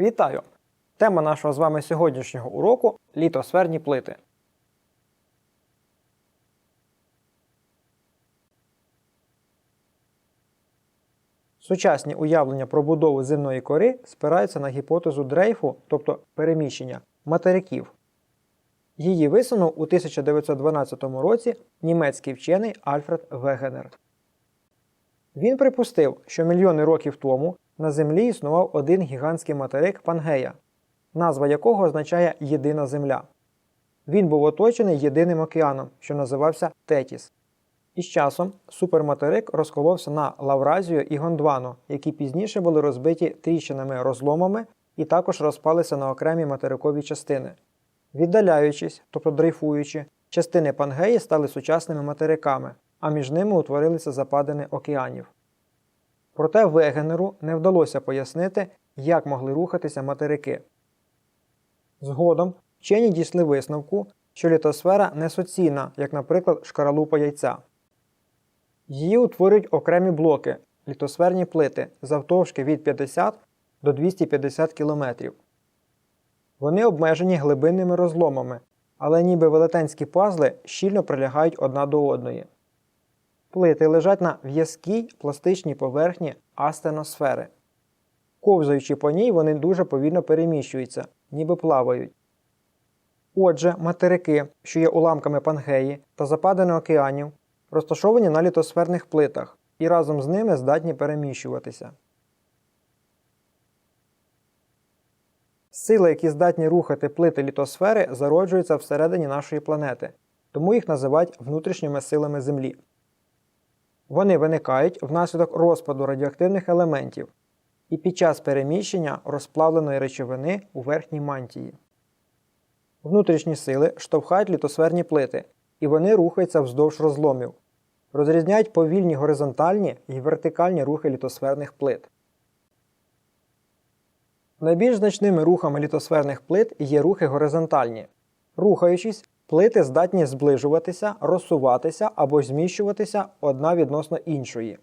Вітаю! Тема нашого з вами сьогоднішнього уроку літосферні плити. Сучасні уявлення про будову земної кори спираються на гіпотезу дрейфу, тобто переміщення материків. Її висунув у 1912 році німецький вчений Альфред Вегенер. Він припустив, що мільйони років тому на Землі існував один гігантський материк Пангея, назва якого означає єдина земля. Він був оточений єдиним океаном, що називався Тетіс. І з часом суперматерик розколовся на Лавразію і Гондвану, які пізніше були розбиті тріщинами розломами і також розпалися на окремі материкові частини. Віддаляючись, тобто дрейфуючи, частини Пангеї стали сучасними материками, а між ними утворилися западини океанів. Проте Вегенеру не вдалося пояснити, як могли рухатися материки. Згодом вчені дійшли висновку, що літосфера не суцільна, як, наприклад, шкаралупа яйця. Її утворюють окремі блоки літосферні плити завтовшки від 50 до 250 км. Вони обмежені глибинними розломами, але ніби велетенські пазли щільно прилягають одна до одної. Плити лежать на в'язкій пластичній поверхні астеносфери. Ковзаючи по ній, вони дуже повільно переміщуються, ніби плавають. Отже, материки, що є уламками пангеї та западини океанів, розташовані на літосферних плитах і разом з ними здатні переміщуватися. Сили, які здатні рухати плити літосфери, зароджуються всередині нашої планети, тому їх називають внутрішніми силами Землі. Вони виникають внаслідок розпаду радіоактивних елементів і під час переміщення розплавленої речовини у верхній мантії. Внутрішні сили штовхають літосферні плити, і вони рухаються вздовж розломів, розрізняють повільні горизонтальні і вертикальні рухи літосферних плит. Найбільш значними рухами літосферних плит є рухи горизонтальні. Рухаючись, плити здатні зближуватися, розсуватися або зміщуватися одна відносно іншої.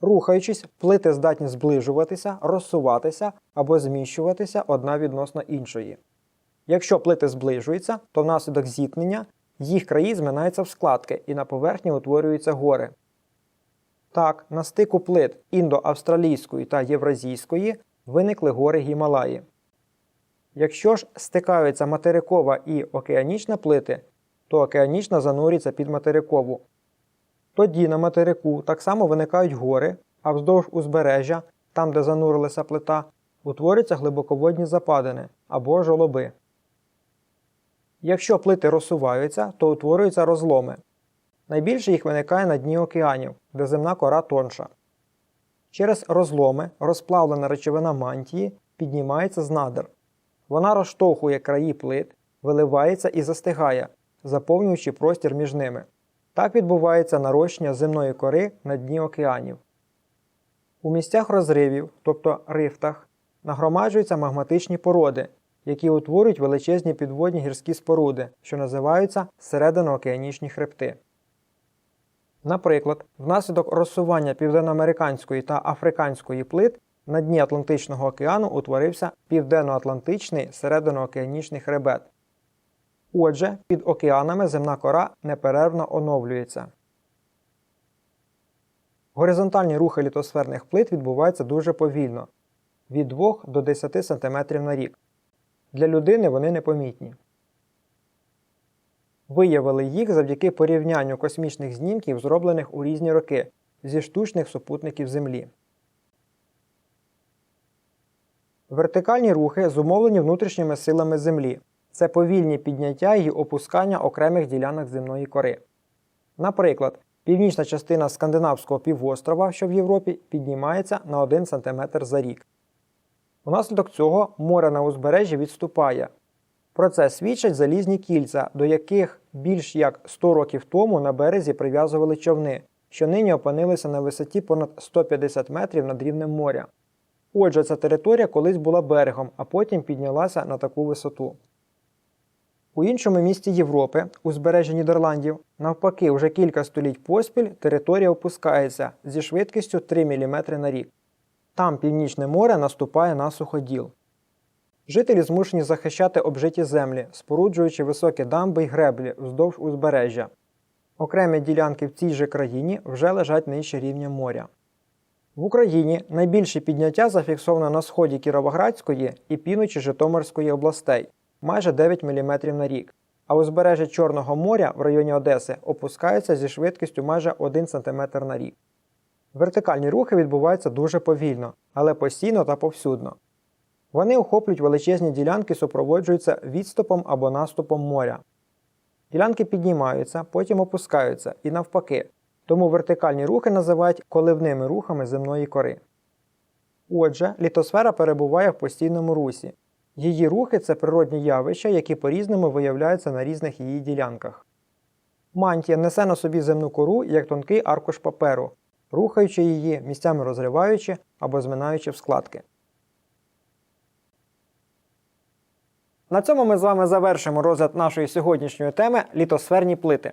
Рухаючись, плити здатні зближуватися, розсуватися або зміщуватися одна відносно іншої. Якщо плити зближуються, то внаслідок зіткнення їх краї зминаються в складки і на поверхні утворюються гори. Так, на стику плит індоавстралійської та євразійської виникли гори Гімалаї. Якщо ж стикаються материкова і океанічна плити, то океанічна занурюється під материкову. Тоді на материку так само виникають гори, а вздовж узбережжя, там де занурилася плита, утворюються глибоководні западини або жолоби. Якщо плити розсуваються, то утворюються розломи. Найбільше їх виникає на дні океанів, де земна кора тонша. Через розломи розплавлена речовина мантії піднімається з надр. Вона розштовхує краї плит, виливається і застигає, заповнюючи простір між ними. Так відбувається нарощення земної кори на дні океанів. У місцях розривів, тобто рифтах, нагромаджуються магматичні породи, які утворюють величезні підводні гірські споруди, що називаються серединоокеанічні хребти. Наприклад, внаслідок розсування південноамериканської та африканської плит на дні Атлантичного океану утворився Південно-Атлантичний серединоокеанічний хребет. Отже, під океанами земна кора неперервно оновлюється. Горизонтальні рухи літосферних плит відбуваються дуже повільно від 2 до 10 см на рік. Для людини вони непомітні. Виявили їх завдяки порівнянню космічних знімків, зроблених у різні роки зі штучних супутників Землі. Вертикальні рухи зумовлені внутрішніми силами Землі. Це повільні підняття і опускання окремих ділянок земної кори. Наприклад, північна частина скандинавського півострова, що в Європі, піднімається на 1 см за рік. Унаслідок цього море на узбережжі відступає. Про це свідчать залізні кільця, до яких більш як 100 років тому на березі прив'язували човни, що нині опинилися на висоті понад 150 метрів над рівнем моря. Отже, ця територія колись була берегом, а потім піднялася на таку висоту. У іншому місті Європи, узбережжя Нідерландів, навпаки, вже кілька століть поспіль територія опускається зі швидкістю 3 мм на рік. Там Північне море наступає на суходіл. Жителі змушені захищати обжиті землі, споруджуючи високі дамби й греблі вздовж узбережжя. Окремі ділянки в цій же країні вже лежать нижче рівня моря. В Україні найбільше підняття зафіксовано на сході Кіровоградської і півночі Житомирської областей майже 9 мм на рік, а узбережжя Чорного моря в районі Одеси опускається зі швидкістю майже 1 см на рік. Вертикальні рухи відбуваються дуже повільно, але постійно та повсюдно. Вони охоплюють величезні ділянки, супроводжуються відступом або наступом моря. Ділянки піднімаються, потім опускаються і навпаки, тому вертикальні рухи називають коливними рухами земної кори. Отже, літосфера перебуває в постійному русі. Її рухи це природні явища, які по-різному виявляються на різних її ділянках. Мантія несе на собі земну кору як тонкий аркуш паперу, рухаючи її, місцями розриваючи або зминаючи в складки. На цьому ми з вами завершимо розгляд нашої сьогоднішньої теми літосферні плити.